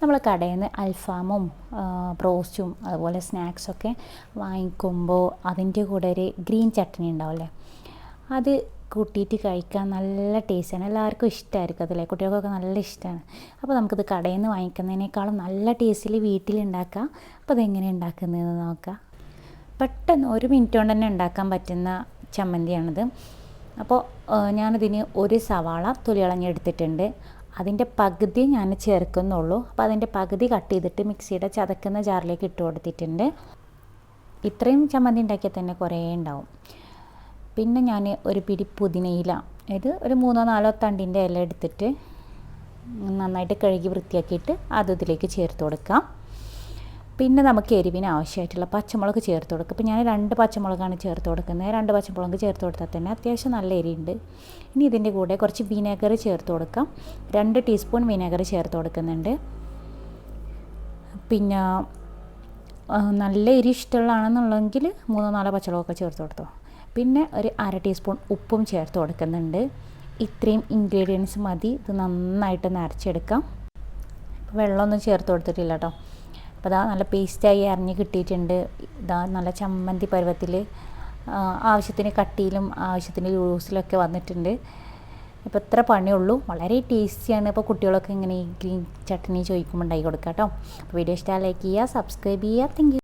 നമ്മൾ കടയിൽ നിന്ന് അൽഫാമും ബ്രോസ്റ്റും അതുപോലെ സ്നാക്സൊക്കെ വാങ്ങിക്കുമ്പോൾ അതിന്റെ കൂടെ ഒരു ഗ്രീൻ ചട്നി ഉണ്ടാവില്ലേ? അത് കൂട്ടിയിട്ട് കഴിക്കാൻ നല്ല ടേസ്റ്റാണ്. എല്ലാവർക്കും ഇഷ്ടമായിരിക്കും അതിലെ കുട്ടികൾക്കൊക്കെ നല്ല ഇഷ്ടമാണ്. അപ്പോൾ നമുക്കിത് കടയിൽ നിന്ന് വാങ്ങിക്കുന്നതിനേക്കാളും നല്ല ടേസ്റ്റിൽ വീട്ടിലുണ്ടാക്കാം അപ്പോൾ അതെങ്ങനെ ഉണ്ടാക്കുന്നതെന്ന് നോക്കാം. പെട്ടെന്ന് ഒരു മിനിറ്റ് കൊണ്ട് തന്നെ ഉണ്ടാക്കാൻ പറ്റുന്ന ചമ്മന്തിയാണിത്. അപ്പോൾ ഞാനതിന് ഒരു സവാള തൊലികളഞ്ഞെടുത്തിട്ടുണ്ട് അതിന്റെ പകുതി ഞാൻ ചേർക്കുന്നുള്ളൂ. അപ്പോൾ അതിന്റെ പകുതി കട്ട് ചെയ്തിട്ട് മിക്സിയുടെ ചതക്കുന്ന ജാറിലേക്ക് ഇട്ട് കൊടുത്തിട്ടുണ്ട്. ഇത്രയും ചമ്മന്തി ഉണ്ടാക്കിയാൽ തന്നെ കുറേ ഉണ്ടാവും. പിന്നെ ഞാൻ ഒരു പിടി പുതിനയില അതായത് ഒരു മൂന്നോ നാലോ തണ്ടിന്റെ ഇല എടുത്തിട്ട് നന്നായിട്ട് കഴുകി വൃത്തിയാക്കിയിട്ട് അത് ഇതിലേക്ക് ചേർത്ത് കൊടുക്കാം. പിന്നെ നമുക്ക് എരിവിന് ആവശ്യമായിട്ടുള്ള പച്ചമുളക് ചേർത്ത് കൊടുക്കുക. ഇപ്പോൾ ഞാൻ രണ്ട് പച്ചമുളകാണ് ചേർത്ത് കൊടുക്കുന്നത്. രണ്ട് പച്ചമുളക് ചേർത്ത് കൊടുത്താൽ തന്നെ അത്യാവശ്യം നല്ല എരിയുണ്ട് ഇനി ഇതിന്റെ കൂടെ കുറച്ച് വിനേഗർ ചേർത്ത് കൊടുക്കാം. രണ്ട് ടീസ്പൂൺ വിനേഗർ ചേർത്ത് കൊടുക്കുന്നുണ്ട്. പിന്നെ നല്ല എരി ഇഷ്ടമുള്ളതാണെന്നുള്ളെങ്കിൽ മൂന്നോ നാലോ പച്ചമുളകൊക്കെ ചേർത്ത് കൊടുത്തോ. പിന്നെ ഒരു അര ടീസ്പൂൺ ഉപ്പും ചേർത്ത് കൊടുക്കുന്നുണ്ട്. ഇത്രയും ഇൻഗ്രീഡിയൻസ് മതി. ഇത് നന്നായിട്ട് നരച്ചെടുക്കാം വെള്ളമൊന്നും ചേർത്ത് കൊടുത്തിട്ടില്ല കേട്ടോ. അപ്പോൾ ഇതാ നല്ല പേസ്റ്റായി അരിഞ്ഞ് കിട്ടിയിട്ടുണ്ട്. ഇതാ നല്ല ചമ്മന്തി പരുവത്തിൽ ആവശ്യത്തിന് കട്ടിയിലും ആവശ്യത്തിന് ലൂസിലൊക്കെ വന്നിട്ടുണ്ട്. ഇപ്പോൾ ഇത്ര പണിയുള്ളൂ. വളരെ ടേസ്റ്റിയാണ്. ഇപ്പോൾ കുട്ടികളൊക്കെ ഇങ്ങനെ ഗ്രീൻ ചട്നി ചോദിക്കുമ്പോൾ ഉണ്ടാക്കി കൊടുക്കാം കേട്ടോ. അപ്പോൾ വീഡിയോ ഇഷ്ടമായി ലൈക്ക് ചെയ്യുക സബ്സ്ക്രൈബ് ചെയ്യുക. താങ്ക്